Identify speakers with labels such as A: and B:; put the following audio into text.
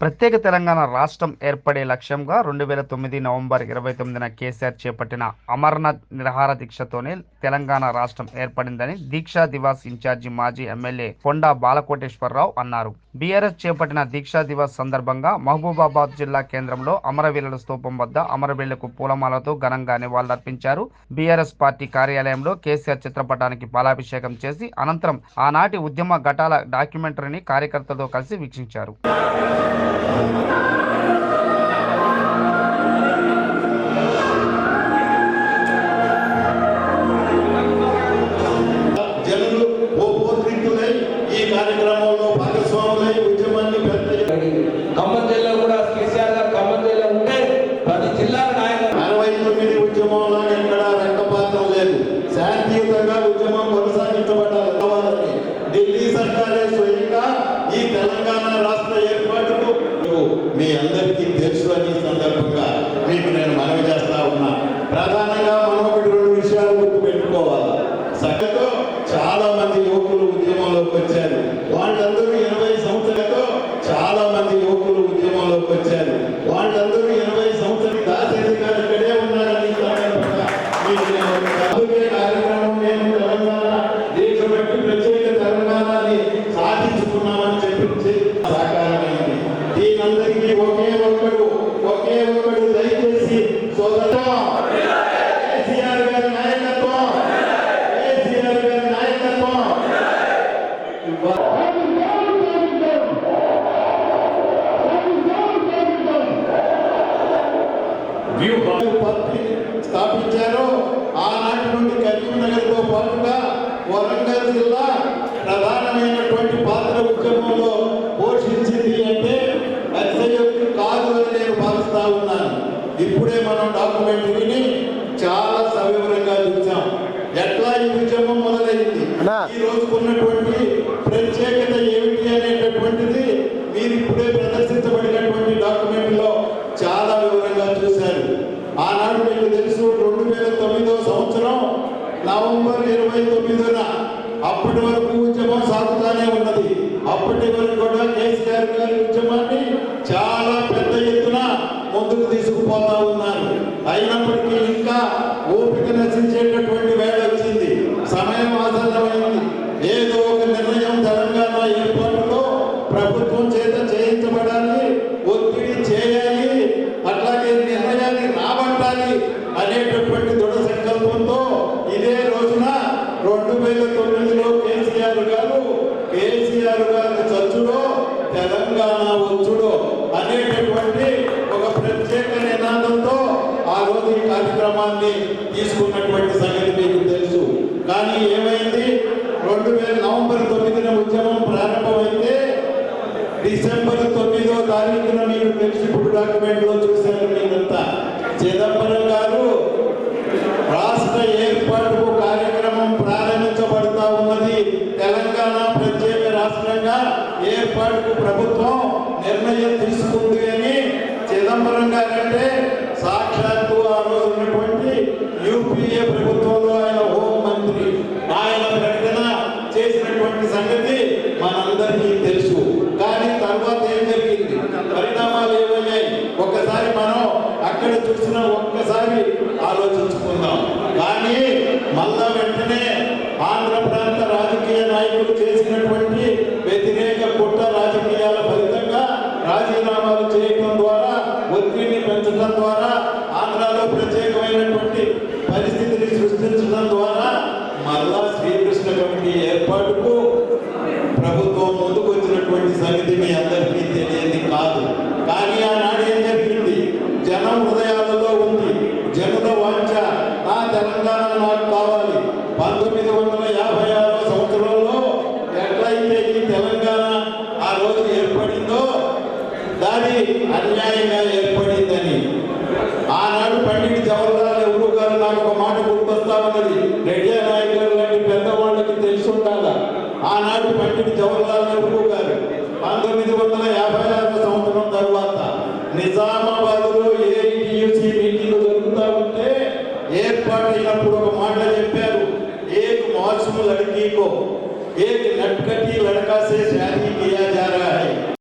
A: ప్రత్యేక తెలంగాణ రాష్ట్రం ఏర్పడే లక్ష్యంగా రెండు వేల తొమ్మిది నవంబర్ ఇరవై తొమ్మిదిన కేసీఆర్ చేపట్టిన అమర్నాథ్ నిరహార దీక్షతోనే తెలంగాణ రాష్ట్రం ఏర్పడిందని దీక్షా దివాస్ ఇన్ఛార్జి మాజీ ఎమ్మెల్యే కొండా బాలకోటేశ్వరరావు అన్నారు. బీఆర్ఎస్ చేపట్టిన దీక్షా దివస్ సందర్భంగా మహబూబాబాద్ జిల్లా కేంద్రంలో అమరవీరుల స్తూపం వద్ద అమరవీరులకు పూలమాలతో ఘనంగా నివాళులర్పించారు. బీఆర్ఎస్ పార్టీ కార్యాలయంలో కేసీఆర్ చిత్రపటానికి పాలాభిషేకం చేసి అనంతరం ఆనాటి ఉద్యమ ఘటాల డాక్యుమెంటరీని కార్యకర్తలతో కలిసి వీక్షించారు.
B: చాలా మంది యువకులు ఉద్యమంలోకి వచ్చారు. వాళ్ళందరూ ఎనభై పార్టీ స్థాపించారో. ఆనాటి నుండి కరీంనగర్తో పాటుగా వరంగల్ జిల్లా ప్రధానమైనటువంటి పాత్ర ఉద్యమంలో పోషించింది అంటే అతిశయోక్తి కాదు అని నేను భావిస్తా ఉన్నాను. ఇప్పుడే మనం డాక్యుమెంటరీని చాలా సవివరంగా చూసాం ఎట్లా ఈ ఉద్యమం మొదలైంది? ఈ రోజుకున్నటువంటి ప్రత్యేకత ఏమిటి అనేటటువంటిది మీరు ఇప్పుడే ప్రదర్శించబడినటువంటి డాక్యుమెంట్లో చాలా వివరంగా చూశారు ఆనాడు మీకు తెలుసు రెండు వేల తొమ్మిదో సంవత్సరం నవంబర్ ఇరవై తొమ్మిదిన అప్పటి వరకు ఉద్యమం సాగుతానే ఉన్నది. అప్పటి వరకు కూడా కేసీఆర్ గారి ఉద్యమాన్ని చాలా పెద్ద ఎత్తున ముందుకు తీసుకుపోతా ఉన్నారు. అయినప్పటికీ రోజు ఈ కార్యక్రమాన్ని తీసుకున్నటువంటి సంగతి మీకు తెలుసు. కానీ ఏమైంది? రెండు వేల నవంబర్ తొమ్మిదిన ఉద్యమం ప్రారంభమైతే డిసెంబర్ తొమ్మిదో తారీఖున మీకు తెలిసి ఇప్పుడు డాక్యుమెంట్లో చూశారు మీరంతా. చిదంబరం గారు రాష్ట్ర ఏర్పాటుకు ఎక్కడ చూసినా ఒక్కసారి ఆలోచించుకుందాం. కానీ మళ్ళా వెంటనే ఆంధ్ర ప్రాంత రాజకీయ నాయకులు చేసినటువంటి వ్యతిరేక కుట్ర రాజకీయాల ఫలితంగా రాజీనామాలు చేయటం ద్వారా ఒత్తిడిని పెంచడం ద్వారా ఆంధ్రాలో ప్రజలు తెలంగాణ నాకు కావాలి పంతొమ్మిది వందల యాభై ఆరో సంవత్సరంలో ఎట్లయితే ఈ తెలంగాణ ఆ రోజు ఏర్పడిందో దాని అన్యాయంగా ఏర్పడిందని. ఆనాడు పండిట్ జవహర్లాల్ నెహ్రూ గారు నాకు ఒక మాట గుర్తొస్తా ఉన్నది. రెడ్డి నాయకులు లాంటి పెద్దవాళ్ళకి తెలిసి ఉండాలా? ఆనాడు పండిట్ జవహర్లాల్ నెహ్రూ గారు పంతొమ్మిది వందల యాభై ఆరు అప్పుడు ఒక మాట చెప్పారు. ఏక్ మౌసము లడకీకో ఏక్ నట్కటి లడకా సే షాదీ కియా